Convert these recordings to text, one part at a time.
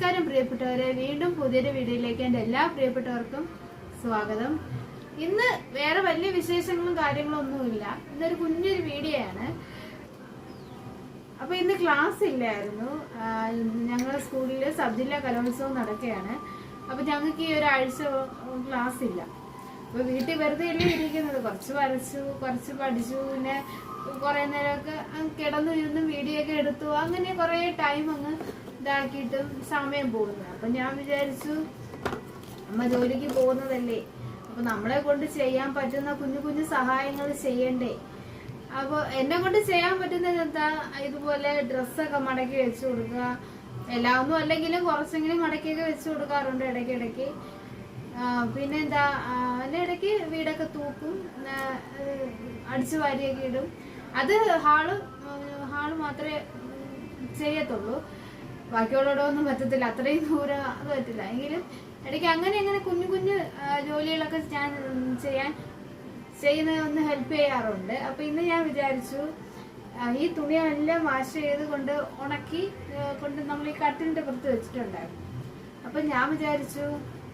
നമസ്കാരം പ്രിയപ്പെട്ടവരെ. വീണ്ടും പുതിയൊരു വീഡിയോയിലേക്ക് എന്റെ എല്ലാ പ്രിയപ്പെട്ടവർക്കും സ്വാഗതം. ഇന്ന് വേറെ വലിയ വിശേഷങ്ങളും കാര്യങ്ങളും ഒന്നുമില്ല ഇന്നൊരു കുഞ്ഞൊരു വീഡിയോ ആണ് അപ്പൊ ഇന്ന് ക്ലാസ് ഇല്ലായിരുന്നു. ഞങ്ങളുടെ സ്കൂളിൽ സബ് ജില്ലാ കലോത്സവം നടക്കുകയാണ്. അപ്പൊ ഞങ്ങൾക്ക് ഈ ഒരാഴ്ച ക്ലാസ് ഇല്ല. അപ്പൊ വീട്ടിൽ വെറുതെ അല്ലേ ഇരിക്കുന്നത്? കുറച്ച് വരച്ചു കുറച്ച് പഠിച്ചു. പിന്നെ കുറെ നേരമൊക്കെ കിടന്നു ഇരുന്ന് വീഡിയോ ഒക്കെ എടുത്തു. അങ്ങനെ കുറെ ടൈം അങ്ങ് ഇതാക്കിയിട്ടും സമയം പോകുന്നത്. അപ്പൊ ഞാൻ വിചാരിച്ചു അമ്മ ജോലിക്ക് പോകുന്നതല്ലേ. അപ്പൊ നമ്മളെ കൊണ്ട് ചെയ്യാൻ പറ്റുന്ന കുഞ്ഞു കുഞ്ഞു സഹായങ്ങൾ ചെയ്യണ്ടേ. അപ്പൊ എന്നെ കൊണ്ട് ചെയ്യാൻ പറ്റുന്നത് എന്താ? ഇതുപോലെ ഡ്രസ്സൊക്കെ മടക്കി വെച്ചു കൊടുക്കുക. എല്ലാമൊന്നും അല്ലെങ്കിലും കുറച്ചെങ്കിലും മടക്കിയൊക്കെ വെച്ചു കൊടുക്കാറുണ്ട് ഇടയ്ക്കിടയ്ക്ക്. ആ, അതിന്റെ ഇടയ്ക്ക് വീടൊക്കെ തൂക്കും. അടിച്ചു വാരിയൊക്കെ ഇടും. അത് ഹാൾ ഹാൾ മാത്രമേ ചെയ്യത്തുള്ളൂ. ബാക്കിയുള്ളവരൊന്നും പറ്റത്തില്ല. അത്രയും ദൂരം അത് പറ്റില്ല. എങ്കിലും ഇടയ്ക്ക് അങ്ങനെ അങ്ങനെ കുഞ്ഞു കുഞ്ഞു ജോലികളൊക്കെ ഞാൻ ചെയ്യാൻ ചെയ്യുന്ന ഒന്ന് ഹെൽപ്പ് ചെയ്യാറുണ്ട്. അപ്പൊ ഇന്ന് ഞാൻ വിചാരിച്ചു ഈ തുണിയെല്ലാം വാഷ് ചെയ്ത് കൊണ്ട് ഉണക്കി കൊണ്ട് നമ്മൾ ഈ കട്ടിലിന്റെ പുറത്ത് വെച്ചിട്ടുണ്ടായിരുന്നു. അപ്പൊ ഞാൻ വിചാരിച്ചു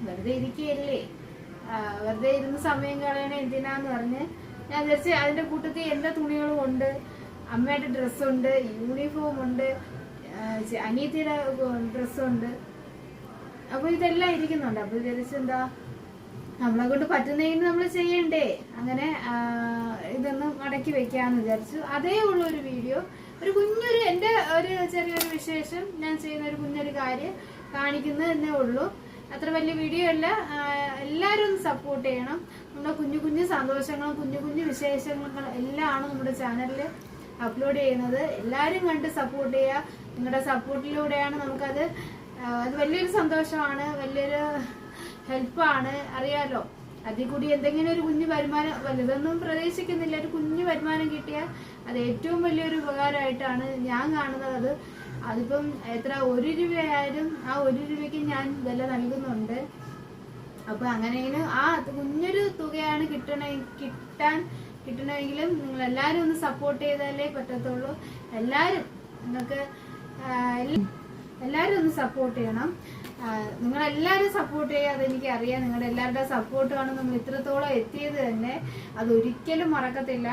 വെറുതെ ഇരിക്കുകയല്ലേ? വെറുതെ ഇരുന്ന് സമയം കളയണേ എന്തിനാന്ന് പറഞ്ഞ് ഞാൻ വിചാരിച്ചു അതിന്റെ കൂട്ടത്തിൽ എന്റെ തുണികളും ഉണ്ട്. അമ്മയുടെ ഡ്രസ്സുണ്ട് യൂണിഫോം ഉണ്ട്. അനിയത്തിയുടെ ഡ്രസ്സുണ്ട്. അപ്പൊ ഇതെല്ലാം ഇരിക്കുന്നുണ്ട്. അപ്പൊ വിചാരിച്ചെന്താ നമ്മളെ കൊണ്ട് പറ്റുന്നെങ്കിൽ നമ്മൾ ചെയ്യണ്ടേ. അങ്ങനെ ഇതൊന്നും മടക്കി വെക്കാന്ന് വിചാരിച്ചു. അതേ ഉള്ള ഒരു വീഡിയോ. ഒരു കുഞ്ഞൊരു എന്റെ ഒരു ചെറിയൊരു വിശേഷം. ഞാൻ ചെയ്യുന്ന ഒരു കുഞ്ഞൊരു കാര്യം കാണിക്കുന്നത് തന്നെ ഉള്ളൂ. അത്ര വലിയ വീഡിയോ അല്ല. എല്ലാവരും ഒന്ന് സപ്പോർട്ട് ചെയ്യണം. നമ്മുടെ കുഞ്ഞു കുഞ്ഞു സന്തോഷങ്ങളും കുഞ്ഞു കുഞ്ഞു വിശേഷങ്ങളും എല്ലാം ആണ് നമ്മുടെ ചാനലിൽ അപ്ലോഡ് ചെയ്യുന്നത്. എല്ലാവരും കണ്ട് സപ്പോർട്ട് ചെയ്യുക. നിങ്ങളുടെ സപ്പോർട്ടിലൂടെയാണ് നമുക്കത് അത് വലിയൊരു സന്തോഷമാണ് വലിയൊരു ഹെൽപ്പാണ്. അറിയാലോ അതിൽ കൂടി എന്തെങ്കിലും ഒരു കുഞ്ഞു വരുമാനം വലുതൊന്നും പ്രതീക്ഷിക്കുന്നില്ല. ഒരു കുഞ്ഞു വരുമാനം കിട്ടിയാൽ അത് ഏറ്റവും വലിയൊരു ഉപകാരമായിട്ടാണ് ഞാൻ കാണുന്നത്. അത് അതിപ്പം എത്ര ഒരു രൂപയായാലും ആ ഒരു രൂപയ്ക്ക് ഞാൻ വില നൽകുന്നുണ്ട്. അപ്പൊ അങ്ങനെയെങ്കിലും ആ കുഞ്ഞൊരു തുകയാണ് കിട്ടണ കിട്ടാൻ കിട്ടണമെങ്കിലും നിങ്ങൾ എല്ലാവരും ഒന്ന് സപ്പോർട്ട് ചെയ്താലേ പറ്റത്തുള്ളൂ. എല്ലാവരും നിങ്ങൾക്ക് എല്ലാവരും ഒന്ന് സപ്പോർട്ട് ചെയ്യണം. നിങ്ങൾ എല്ലാരും സപ്പോർട്ട് ചെയ്യുക അതെനിക്ക് അറിയാം. നിങ്ങളുടെ എല്ലാവരുടെ സപ്പോർട്ടാണ് നമ്മൾ ഇത്രത്തോളം എത്തിയത് തന്നെ. അത് ഒരിക്കലും മറക്കത്തില്ല.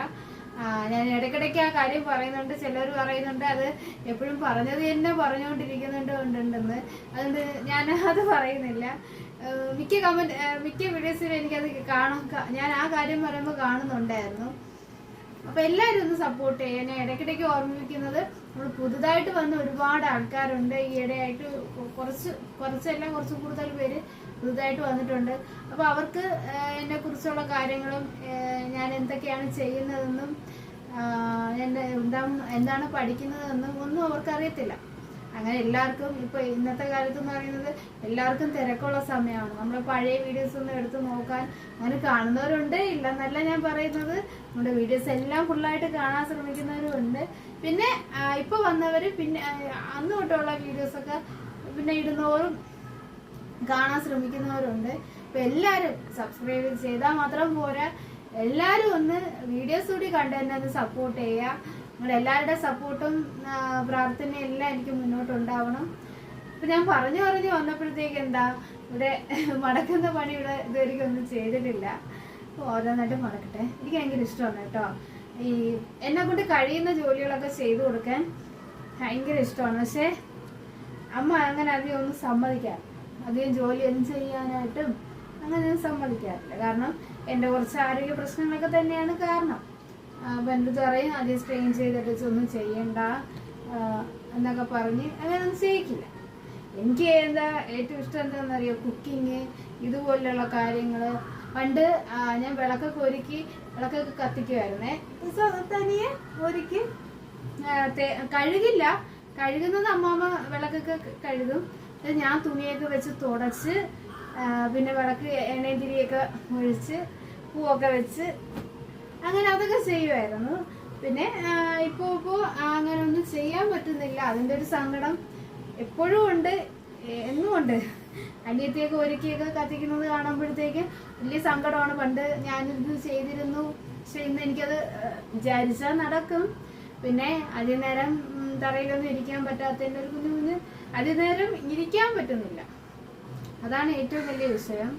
ഞാൻ ഇടയ്ക്കിടയ്ക്ക് ആ കാര്യം പറയുന്നുണ്ട്. ചിലർ പറയുന്നുണ്ട് അത് എപ്പോഴും പറഞ്ഞത് തന്നെ പറഞ്ഞുകൊണ്ടിരിക്കുന്നുണ്ട് ഉണ്ടെന്ന്. അതുകൊണ്ട് ഞാൻ അത് പറയുന്നില്ല. മിക്ക കമന്റ് മിക്ക വീഡിയോസിലും എനിക്കത് കാണാൻ ഞാൻ ആ കാര്യം പറയുമ്പോൾ കാണുന്നുണ്ടായിരുന്നു. അപ്പൊ എല്ലാവരും ഒന്ന് സപ്പോർട്ട് ചെയ്യാൻ ഇടയ്ക്കിടയ്ക്ക് ഓർമ്മിപ്പിക്കുന്നത് നമ്മൾ പുതുതായിട്ട് വന്ന ഒരുപാട് ആൾക്കാരുണ്ട്. ഇടയായിട്ട് കുറച്ച് കുറച്ചെല്ലാം കുറച്ച് കൂടുതൽ പേര് പുതുതായിട്ട് വന്നിട്ടുണ്ട്. അപ്പൊ അവർക്ക് എന്നെ കുറിച്ചുള്ള കാര്യങ്ങളും ഞാൻ എന്തൊക്കെയാണ് ചെയ്യുന്നതെന്നും എന്നെ എന്താണ് പഠിക്കുന്നതെന്നും ഒന്നും അവർക്ക് അറിയത്തില്ല അങ്ങനെ എല്ലാവർക്കും ഇപ്പൊ ഇന്നത്തെ കാലത്ത് എന്ന് പറയുന്നത് എല്ലാവർക്കും തിരക്കുള്ള സമയമാണ്. നമ്മൾ പഴയ വീഡിയോസ് ഒന്നും എടുത്ത് നോക്കാൻ അങ്ങനെ കാണുന്നവരുണ്ട്. ഇല്ലെന്നല്ല ഞാൻ പറയുന്നത്. നമ്മുടെ വീഡിയോസ് എല്ലാം ഫുള്ളായിട്ട് കാണാൻ ശ്രമിക്കുന്നവരും ഉണ്ട് പിന്നെ ഇപ്പൊ വന്നവര് പിന്നെ അന്ന് തൊട്ടുള്ള വീഡിയോസ് ഒക്കെ പിന്നെ ഇടുന്നവരും കാണാൻ ശ്രമിക്കുന്നവരുണ്ട്. ഇപ്പൊ എല്ലാരും സബ്സ്ക്രൈബ് ചെയ്താൽ മാത്രം പോരാ. എല്ലാരും ഒന്ന് വീഡിയോസ് കൂടി കണ്ട് തന്നെ ഒന്ന് സപ്പോർട്ട് ചെയ്യുക. നിങ്ങളുടെ എല്ലാവരുടെ സപ്പോർട്ടും പ്രാർത്ഥനയും എല്ലാം എനിക്ക് മുന്നോട്ടുണ്ടാവണം. അപ്പം ഞാൻ പറഞ്ഞു പറഞ്ഞു വന്നപ്പോഴത്തേക്ക് എന്താ ഇവിടെ മടക്കുന്ന പണി ഇവിടെ ഇതുവരെയ്ക്കും ഒന്നും ചെയ്തിട്ടില്ല. ഓരോന്നായിട്ട് മടക്കട്ടെ. എനിക്ക് ഭയങ്കര ഇഷ്ടമാണ് കേട്ടോ. ഈ എന്നെ കൊണ്ട് കഴിയുന്ന ജോലികളൊക്കെ ചെയ്തു കൊടുക്കാൻ ഭയങ്കര ഇഷ്ടമാണ്. പക്ഷേ അമ്മ അങ്ങനെ അധികം ഒന്നും സമ്മതിക്കാം അധികം ജോലി ഒന്നും ചെയ്യാനായിട്ടും അങ്ങനെ സമ്മതിക്കാറില്ല. കാരണം എന്റെ കുറച്ച് ആരോഗ്യ പ്രശ്നങ്ങളൊക്കെ തന്നെയാണ് കാരണം. അടുത്ത് പറയും? ആദ്യം സ്ട്രെയിൻ ചെയ്തിട്ട് ഒന്നും ചെയ്യണ്ട എന്നൊക്കെ പറഞ്ഞ് അങ്ങനെ ഒന്നും ചെയ്യിക്കില്ല. എനിക്ക് എന്താ ഏറ്റവും ഇഷ്ടം എന്താണെന്നറിയോ കുക്കിങ് ഇതുപോലെയുള്ള കാര്യങ്ങൾ പണ്ട് ഞാൻ വിളക്കൊക്കെ ഒരുക്കി വിളക്കൊക്കെ കത്തിക്കുമായിരുന്നേ തനിയെ ഒരുക്കി കഴുകില്ല. കഴുകുന്നത് അമ്മാമ്മ വിളക്കൊക്കെ കഴുകും. ഞാൻ തുണിയൊക്കെ വെച്ച് തുടച്ച് പിന്നെ വിളക്ക് എണ്ണയും തിരിയൊക്കെ ഒഴിച്ച് പൂവൊക്കെ വെച്ച് അങ്ങനെ അതൊക്കെ ചെയ്യുമായിരുന്നു പിന്നെ ഇപ്പോ ഇപ്പോ അങ്ങനെ ഒന്നും ചെയ്യാൻ പറ്റുന്നില്ല. അതിന്റെ ഒരു സങ്കടം എപ്പോഴും ഉണ്ട്. എന്നും ഉണ്ട്. അനിയത്തിയൊക്കെ ഒരുക്കിയൊക്കെ കത്തിക്കുന്നത് കാണുമ്പോഴത്തേക്ക് വലിയ സങ്കടമാണ്. പണ്ട് ഞാനിത് ചെയ്തിരുന്നു. പക്ഷെ ഇന്ന് എനിക്കത് വിചാരിച്ചാൽ നടക്കും. പിന്നെ അതിനേരം നേരം തറയിലൊന്നും ഇരിക്കാൻ പറ്റാത്തതിന്റെ ഒരു കുഞ്ഞു കുഞ്ഞ് അതിനേരം ഇരിക്കാൻ പറ്റുന്നില്ല. അതാണ് ഏറ്റവും വലിയ വിഷയം.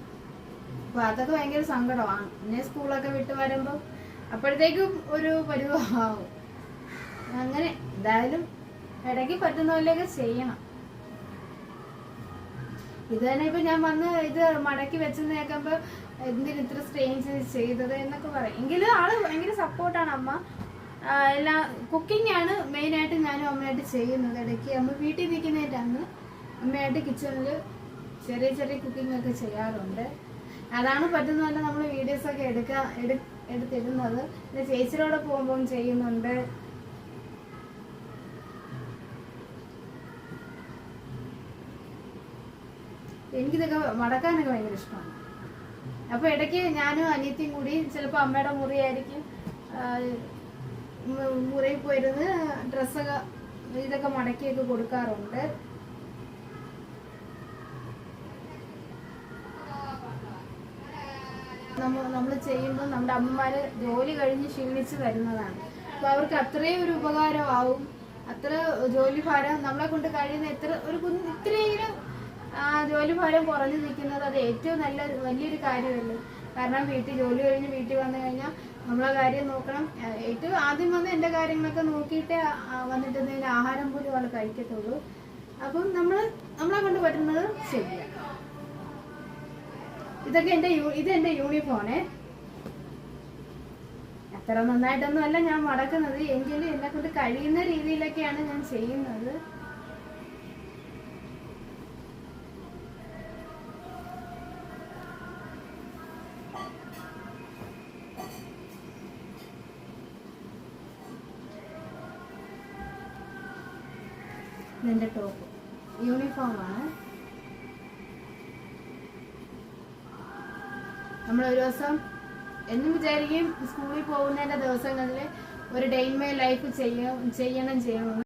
അപ്പൊ അതൊക്കെ ഭയങ്കര സങ്കടമാണ്. പിന്നെ സ്കൂളൊക്കെ വിട്ട് വരുമ്പോൾ അപ്പോഴത്തേക്കും ഒരു പരിവാവും. അങ്ങനെ എന്തായാലും ഇടയ്ക്ക് പറ്റുന്ന പോലെയൊക്കെ ചെയ്യണം. ഇത് തന്നെ ഇപ്പൊ ഞാൻ വന്ന് ഇത് മടക്കി വെച്ചെന്ന് കേൾക്കുമ്പോ എന്തിന് ഇത്ര സ്ട്രെയിൻ ചെയ്തത് എന്നൊക്കെ പറയും. എങ്കിലും ആൾ ഭയങ്കര സപ്പോർട്ടാണ് അമ്മ. എല്ലാ കുക്കിംഗ് ആണ് മെയിൻ ആയിട്ട് ഞാനും അമ്മയായിട്ട് ചെയ്യുന്നത്. ഇടയ്ക്ക് അമ്മ വീട്ടിൽ നിൽക്കുന്നതായിട്ടാണ് അമ്മയായിട്ട് കിച്ചണിൽ ചെറിയ ചെറിയ കുക്കിംഗ് ഒക്കെ ചെയ്യാറുണ്ട്. അതാണ് പറ്റുന്ന പോലെ നമ്മൾ വീഡിയോസ് ഒക്കെ എടുക്കുക എടു എടുത്തിടുന്നത് പിന്നെ ചേച്ചിയോടെ പോകുമ്പോൾ ചെയ്യുന്നുണ്ട്. എനിക്കിതൊക്കെ മടക്കാനൊക്കെ ഭയങ്കര ഇഷ്ടമാണ്. അപ്പൊ ഇടയ്ക്ക് ഞാനും അനിയത്തിയും കൂടി ചിലപ്പോൾ അമ്മയുടെ മുറിയായിരിക്കും മുറിയിൽ പോയിരുന്ന് ഡ്രസ്സൊക്കെ ഇതൊക്കെ മടക്കിയൊക്കെ കൊടുക്കാറുണ്ട്. നമ്മൾ നമ്മൾ ചെയ്യുമ്പോൾ നമ്മുടെ അമ്മമാർ ജോലി കഴിഞ്ഞ് ക്ഷീണിച്ച് വരുന്നതാണ്. അപ്പോൾ അവർക്ക് അത്രയും ഒരു ഉപകാരമാവും. അത്ര ജോലി ഭാരം നമ്മളെ കൊണ്ട് കഴിയുന്ന എത്ര ഒരു കുഞ്ഞ് ഇത്രയെങ്കിലും ജോലി ഭാരം കുറഞ്ഞു നിൽക്കുന്നത് അത് ഏറ്റവും നല്ല വലിയൊരു കാര്യമല്ലേ. കാരണം വീട്ടിൽ ജോലി കഴിഞ്ഞ് വീട്ടിൽ വന്നു കഴിഞ്ഞാൽ നമ്മളെ കാര്യം നോക്കണം. ഏറ്റവും ആദ്യം വന്ന് എന്റെ കാര്യങ്ങളൊക്കെ നോക്കിയിട്ട് വന്നിട്ട് ആഹാരം പോലും അവൾ കഴിക്കത്തുള്ളൂ. അപ്പം നമ്മൾ നമ്മളെ കൊണ്ട് പറ്റുന്നത് ശരിയാണ്. ഇതൊക്കെ എന്റെ ഇത് എന്റെ യൂണിഫോണേ അത്ര നന്നായിട്ടൊന്നും അല്ല ഞാൻ മടക്കുന്നത്. എങ്കിലും എന്നെ കൊണ്ട് കഴിയുന്ന രീതിയിലൊക്കെയാണ് ഞാൻ ചെയ്യുന്നത്. എന്റെ ടോപ്പ് യൂണിഫോമാണ് നമ്മൾ ഒരു ദിവസം എന്ന് വിചാരിക്കും സ്കൂളിൽ പോകുന്നതിന്റെ ദിവസങ്ങളിൽ ഒരു ഡേ ഇൻ മൈ ലൈഫ് ചെയ്യണം ചെയ്യണം